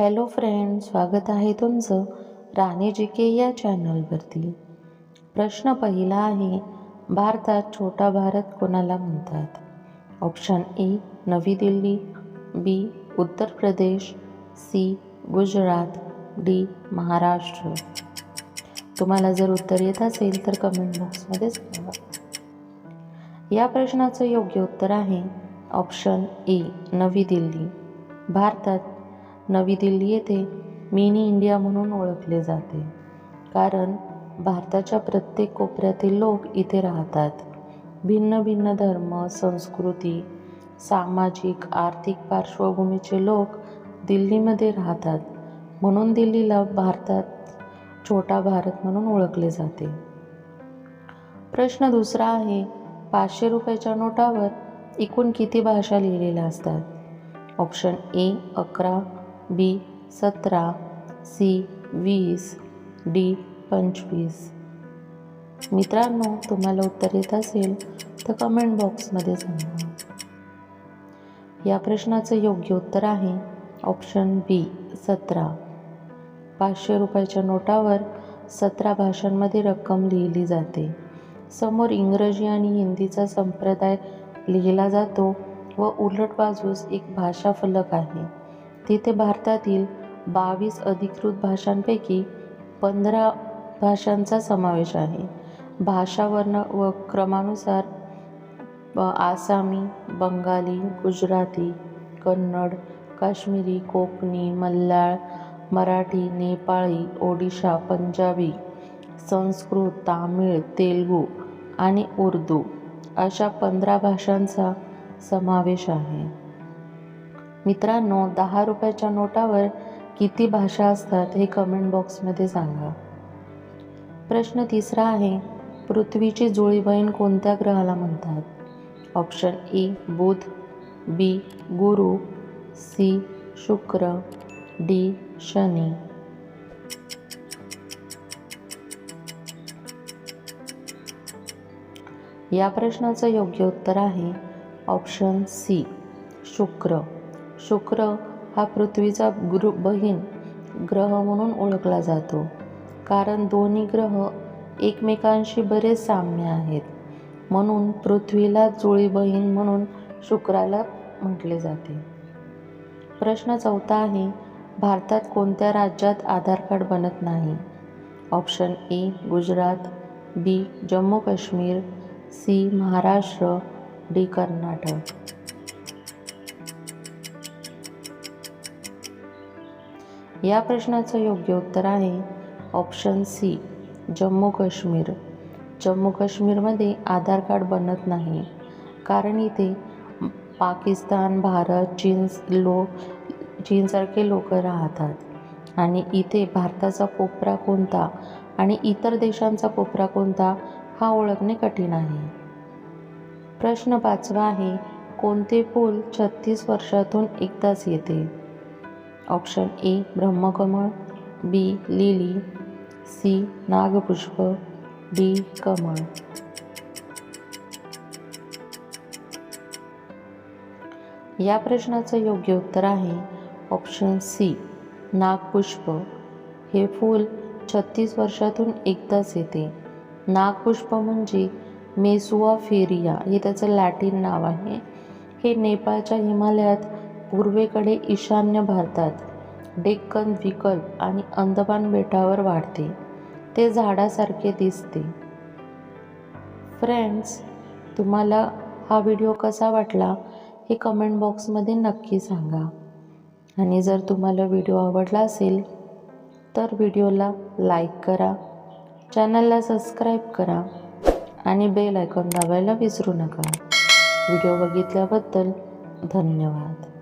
Hello friend स्वागत आहे तुमचं राणे जी के या चॅनलवरती. प्रश्न पहिला आहे भारतात छोटा भारत कोणाला म्हणतात? ऑप्शन ए नवी Delhi B Uttar Pradesh C Gujarat D Maharashtra. तुम्हाला जर उत्तर येत असेल तर कमेंट बॉक्समध्ये सांगा या प्रश्नाचं योग्य उत्तर आहे ऑप्शन ए नवी दिल्ली. भारतात नवी दिल्ली येथे मिनी इंडिया म्हणून ओळखले जाते. कारण भारताच्या प्रत्येक कोपऱ्यातील लोक इथे राहतात. भिन्न भिन्न धर्म संस्कृती सामाजिक आर्थिक पार्श्वभूमीचे लोक दिल्लीमध्ये राहतात. म्हणून दिल्लीला भारतात छोटा भारत म्हणून ओळखले जाते. प्रश्न दुसरा आहे पाचशे रुपयाच्या नोटावर एकूण किती भाषा लिहिलेल्या असतात? ऑप्शन ए अकरा बी सतरा सी वीस डी पंचवीस. मित्रांनो तुम्हाला उत्तर येत असेल तर कमेंट बॉक्समध्ये सांगा. या प्रश्नाचं योग्य उत्तर आहे ऑप्शन बी सतरा. पाचशे रुपयाच्या नोटावर सतरा भाषांमध्ये रक्कम लिहिली जाते. समोर इंग्रजी आणि हिंदीचा संप्रदाय लिहिला जातो व उलट बाजूस एक भाषा फलक आहे. तिथे भारतातील बावीस अधिकृत भाषांपैकी पंधरा भाषांचा समावेश आहे. भाषा वर्ण व क्रमानुसार आसामी बंगाली गुजराती कन्नड काश्मीरी कोकणी मल्याळ मराठी नेपाळी ओडिशा पंजाबी संस्कृत तामिळ तेलुगू आणि उर्दू अशा पंधरा भाषांचा समावेश आहे. मित्रांनो दहा रुपयाच्या नोटावर किती भाषा असतात हे कमेंट बॉक्समध्ये सांगा. प्रश्न तिसरा आहे पृथ्वीची जुळी बहीण कोणत्या ग्रहाला म्हणतात? Option A Budh. B Guru. C Shukra. D Shani. या प्रश्नाचं योग्य उत्तर आहे ऑप्शन सी शुक्र. शुक्र हा पृथ्वीचा गुरु बहीण ग्रह म्हणून ओळखला जातो. कारण दोन्ही ग्रह एकमेकांशी बरेच साम्य आहेत. म्हणून पृथ्वीला जुळी बहीण म्हणून शुक्राला म्हटले जाते. प्रश्न चौथा आहे भारतात कोणत्या राज्यात आधार कार्ड बनत नाही? Option A Gujarat B Jammu Kashmir C Maharashtra D Karnataka. या प्रश्नाचं योग्य उत्तर आहे ऑप्शन सी जम्मू काश्मीर. जम्मू काश्मीरमध्ये आधार कार्ड बनत नाही. कारण इथे पाकिस्तान भारत चीन लो चीनसारखे लोक राहतात. आणि इथे भारताचा कोपरा कोणता आणि इतर देशांचा कोपरा कोणता हा ओळखणे कठीण आहे. प्रश्न पाचवा आहे कोणते पूल छत्तीस वर्षातून एकदाच येते? ऑप्शन ए ब्रह्मकमळ बी लिली सी नागपुष्प डी कमळ. या प्रश्नाचं योग्य उत्तर आहे ऑप्शन सी नागपुष्प. हे फूल छत्तीस वर्षातून एकदाच येते. नागपुष्प म्हणजे मेसुआ फेरिया हे त्याचं लॅटिन नाव आहे. हे नेपाळच्या हिमालयात पूर्वेकडे ईशान्य भारतात डेक्कन विकल्प आणि अंदमान बेटावर वाढते. ते झाडासारखे दिसते. फ्रेंड्स तुम्हाला हा व्हिडिओ कसा वाटला हे कमेंट बॉक्समध्ये नक्की सांगा. आणि जर तुम्हाला व्हिडिओ आवडला असेल तर व्हिडिओला लाईक करा चॅनलला सबस्क्राईब करा आणि बेल आयकॉन दाबायला विसरू नका. व्हिडिओ बघितल्याबद्दल धन्यवाद.